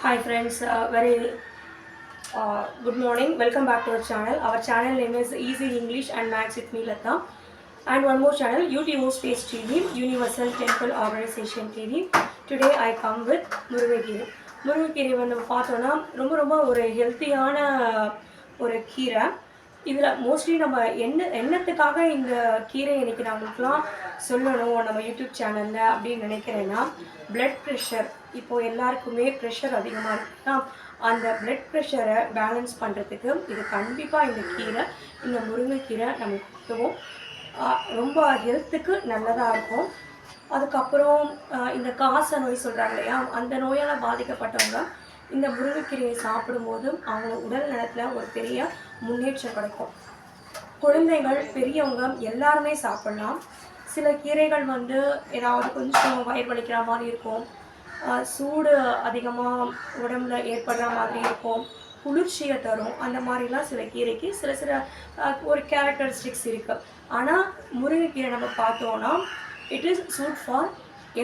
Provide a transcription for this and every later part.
Hi friends very good morning welcome back to our channel our channel name is easy English and maths with me Latha and one more channel YouTube space TV universal temple organisation TV today I come with முருங்கைக்கீரை முருங்கைக்கீரை வந்து பார்த்தோன்னா ரொம்ப ரொம்ப ஒரு ஹெல்த்தியான ஒரு கீரை இதில் மோஸ்ட்லி நம்ம என்ன என்னத்துக்காக இந்த கீரை இன்னைக்கு நான் உங்களுக்குலாம் சொல்லணும் நம்ம யூடியூப் சேனலில் அப்படின்னு நினைக்கிறேன்னா பிளட் ப்ரெஷர் இப்போது எல்லாருக்குமே ப்ரெஷர் அதிகமாக இருக்குன்னா அந்த பிளட் ப்ரெஷரை பேலன்ஸ் பண்ணுறதுக்கு இது கண்டிப்பாக இந்த கீரை இந்த முருங்கைக்கீரை நம்ம உதவும். ரொம்ப ஹெல்த்துக்கு நல்லதாக இருக்கும் அதுக்கப்புறம் இந்த காச நோய் சொல்கிறாங்க இல்லையா அந்த நோயால் பாதிக்கப்பட்டவங்க இந்த முருங்கைக்கீரையை சாப்பிடும்போது அவங்க உடல் நலத்தில் ஒரு பெரிய முன்னேற்றம் கிடைக்கும். குழந்தைகள் பெரியவங்க எல்லாருமே சாப்பிடலாம். சில கீரைகள் வந்து ஏதாவது கொஞ்சம் வயிறு வலிக்கிற மாதிரி இருக்கும். சூடு அதிகமாக உடம்புல ஏற்படுற மாதிரி இருக்கும். குளிர்ச்சியை தரும். அந்த மாதிரிலாம் சில கீரைக்கு சில சில ஒரு கேரக்டரிஸ்டிக்ஸ் இருக்குது ஆனால் முருங்கைக்கீரை நம்ம பார்த்தோன்னா it is suit for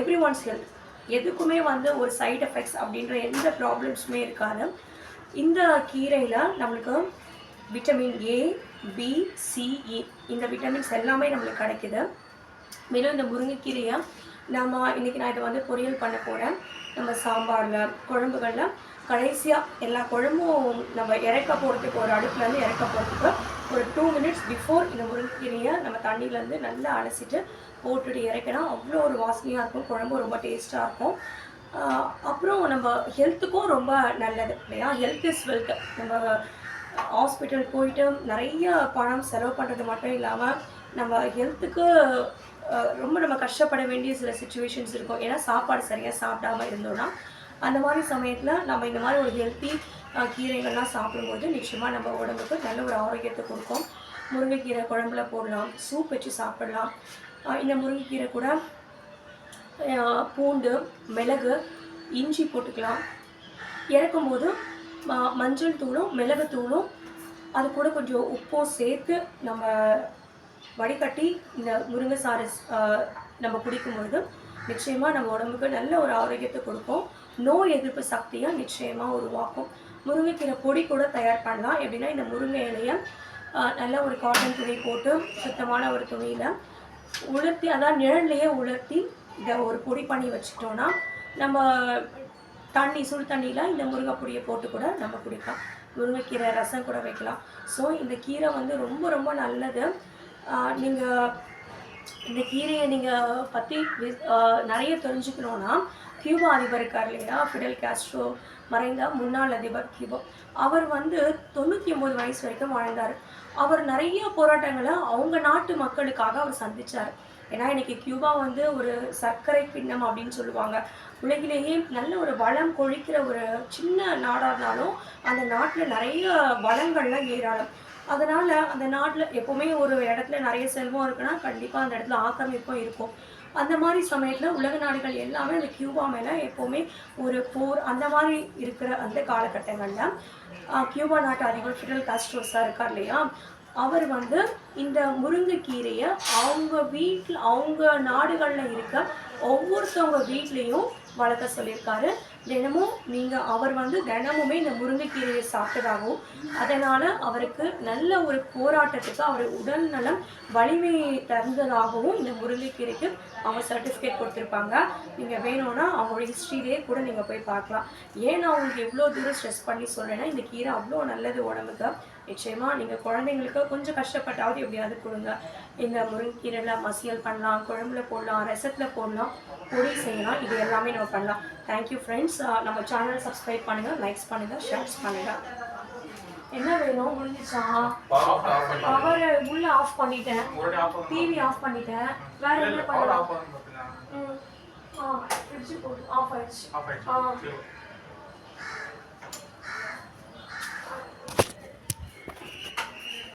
everyone's health எதுக்குமே வந்து ஒரு சைட் எஃபெக்ட்ஸ் அப்படின்ற எந்த ப்ராப்ளம்ஸுமே இருக்காது. இந்த கீரையில் நம்மளுக்கு vitamin A B C E இந்த விட்டமின்ஸ் எல்லாமே நம்மளுக்கு கிடைக்குது. மேலும் இந்த முருங்கைக்கீரையை நம்ம இன்றைக்கி நான் இதை வந்து பொரியல் பண்ண போகிறேன் நம்ம சாம்பாரில் குழம்புகளில் கடைசியாக எல்லா குழம்பும் நம்ம இறக்க போகிறதுக்கு ஒரு அடுப்புலேருந்து இறக்க போகிறதுக்கு ஒரு டூ மினிட்ஸ் பிஃபோர் இந்த முருங்கைக்கீரையை நம்ம தண்ணியிலேருந்து நல்லா அலசிட்டு போட்டுட்டு இறக்கினா அவ்வளோ ஒரு வாசனையாக இருக்கும் குழம்பு ரொம்ப டேஸ்ட்டாக இருக்கும். அப்புறம் நம்ம ஹெல்த்துக்கும் ரொம்ப நல்லது. இல்லையா ஹெல்த் இஸ் வெல்த் நம்ம ஹாஸ்பிட்டல் போயிட்டு நிறைய பணம் செலவு பண்ணுறது மட்டும் இல்லாமல் நம்ம ஹெல்த்துக்கு ரொம்ப நம்ம கஷ்டப்பட வேண்டிய சில சுச்சுவேஷன்ஸ் இருக்கும். ஏன்னா சாப்பாடு சரியாக சாப்பிடாம இருந்தோம்னா அந்த மாதிரி சமயத்தில் நம்ம இந்த மாதிரி ஒரு ஹெல்த்தி கீரைகள்லாம் சாப்பிடும்போது நிச்சயமாக நம்ம உடம்புக்கு நல்ல ஒரு ஆரோக்கியத்தை கொடுக்கும். முருங்கைக்கீரை குழம்புல போடலாம் சூப் வச்சு சாப்பிடலாம். இந்த முருங்கைக்கீரை கூட பூண்டு மிளகு இஞ்சி போட்டுக்கலாம். இறக்கும்போது ம- மஞ்சள் தூளும் மிளகு தூளும் அது கூட கொஞ்சம் உப்பும் சேர்த்து நம்ம வடிகட்டி இந்த முருங்கை சாறு நம்ம குடிக்கும்பொழுது நிச்சயமாக நம்ம உடம்புக்கு நல்ல ஒரு ஆரோக்கியத்தை கொடுக்கும். நோய் எதிர்ப்பு சக்தியை நிச்சயமாக உருவாக்கும். முருங்கைக்கீரை பொடி கூட தயார் பண்ணலாம். எப்படின்னா இந்த முருங்கை இலையை நல்ல ஒரு காட்டன் துணி போட்டு சுத்தமான ஒரு துணியில் உலர்த்தி அதான் நிழல்லையே உலர்த்தி இதை ஒரு பொடி பண்ணி வச்சுட்டோன்னா நம்ம தண்ணி சுடு தண்ணியில் இந்த முருங்கை பொடியை போட்டு கூட நம்ம குடிக்கலாம். முருங்கைக்கீரை ரசம் கூட வைக்கலாம். ஸோ இந்த கீரை வந்து ரொம்ப ரொம்ப நல்லது. நீங்கள் இந்த கீரையை நீங்கள் பற்றி நிறைய தெரிஞ்சுக்கணுன்னா கியூபா அதிபர் இருக்கார் இல்லையா? ஃபிடல் காஸ்ட்ரோ மறைந்த முன்னாள் அதிபர் கியூபா. அவர் வந்து தொண்ணூற்றி ஒம்பது வயசு வரைக்கும் வாழ்ந்தார். அவர் நிறைய போராட்டங்களை அவங்க நாட்டு மக்களுக்காக அவர் சந்திச்சார். ஏன்னா இன்றைக்கி கியூபா வந்து ஒரு சர்க்கரை பின்னம் அப்படின்னு சொல்லுவாங்க. உலகிலேயே நல்ல ஒரு வளம் கொழிக்கிற ஒரு சின்ன நாடாக இருந்தாலும் அந்த நாட்டில் நிறைய வளங்கள்லாம் ஏராளம். அதனால் அந்த நாட்டில் எப்போவுமே ஒரு இடத்துல நிறைய செல்வம் இருக்குன்னா கண்டிப்பாக அந்த இடத்துல ஆக்கிரமிப்பும் இருக்கும். அந்த மாதிரி சமயத்தில் உலக நாடுகள் எல்லாமே அந்த கியூபா மேலே எப்போவுமே ஒரு போர் அந்த மாதிரி இருக்கிற அந்த காலகட்டங்களில் கியூபா நாட்டு அதிபர் ஃபிடல் காஸ்ட்ரோஸாக இருக்கார் இல்லையா? அவர் வந்து இந்த முருங்கைக்கீரையை அவங்க வீட்டில் அவங்க நாடுகளில் இருக்க ஒவ்வொருத்தவங்க வீட்லேயும் வளர்க்க சொல்லியிருக்காரு. தினமும் நீங்கள் அவர் வந்து தினமுமே இந்த முருங்கைக்கீரையை சாப்பிட்டதாகவும் அதனால் அவருக்கு நல்ல ஒரு போராட்டத்துக்கு அவர் உடல் நலம் வலிமை தந்ததாகவும் இந்த முருங்கைக்கீரைக்கு அவங்க சர்டிஃபிகேட் கொடுத்துருப்பாங்க. நீங்கள் வேணும்னா அவங்களோட ஹிஸ்ட்ரியிலேயே கூட நீங்கள் போய் பார்க்கலாம். ஏன் நான் உங்களுக்கு எவ்வளோ தூரம் ஸ்ட்ரெஸ் பண்ணி சொல்கிறேன்னா இந்த கீரை அவ்வளோ நல்லது உடம்புக்கு. நிச்சயமாக நீங்கள் குழந்தைங்களுக்கு கொஞ்சம் கஷ்டப்பட்டாவது எப்படியாவது கொடுங்க. இந்த முருங்கைக்கீரையில் மசியல் பண்ணலாம் குழம்புல போடலாம் ரசத்தில் போடலாம் பொடி செய்யலாம். இது எல்லாமே நம்ம பண்ணலாம். தேங்க்யூ ஃப்ரெண்ட்ஸ் நம்ம சேனல் சப்ஸ்கிரைப் பண்ணுங்கள் லைக்ஸ் பண்ணுங்கள் ஷேர்ஸ் பண்ணுங்கள் என்ன வேணும்? முடிஞ்சிச்சா? பவர் உள்ள ஆஃப் பண்ணிட்டேன். டிவி ஆஃப் பண்ணிட்டேன். வேற என்ன பண்ணலாம்? ம். ஆ ஃப்ரிட்ஜ் போட்டு ஆஃப் ஆயிடுச்சு. ஆ.